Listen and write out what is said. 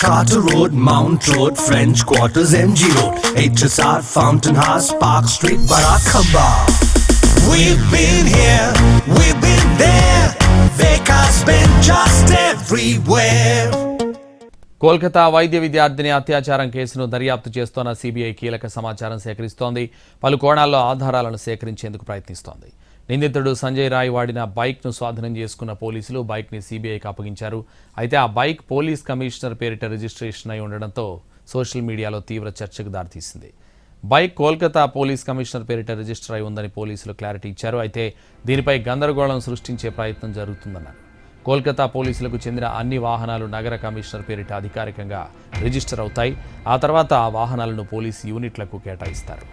Carter Road, Mount Road, French Quarters, MG Road, HSR, Fountain House, Park Street, Barakaba. We've been here, we've been there. Vekas been just everywhere. Kolkata వైద్య విద్యార్థిని అత్యాచారం కేసును దర్యాప్తు చేస్తోన్న CBI కీలక సమాచారం సేకరిస్తోంది. పలు కోణాల్లో ఆధారాలను సేకరించేందుకు ప్రయత్నిస్తోంది. నిందితుడు సంజయ్ రాయ్ వాడిన బైక్ను స్వాధీనం చేసుకున్న పోలీసులు బైక్ని సీబీఐకి అప్పగించారు. అయితే ఆ బైక్ పోలీస్ కమిషనర్ పేరిట రిజిస్ట్రేషన్ అయి ఉండడంతో సోషల్ మీడియాలో తీవ్ర చర్చకు దారితీసింది. బైక్ కోల్కతా పోలీస్ కమిషనర్ పేరిట రిజిస్టర్ అయి ఉందని పోలీసులు క్లారిటీ ఇచ్చారు. అయితే దీనిపై గందరగోళం సృష్టించే ప్రయత్నం జరుగుతుందన్నారు. కోల్కతా పోలీసులకు చెందిన అన్ని వాహనాలు నగర కమిషనర్ పేరిట అధికారికంగా రిజిస్టర్ అవుతాయి. ఆ తర్వాత ఆ వాహనాలను పోలీసు యూనిట్లకు కేటాయిస్తారు.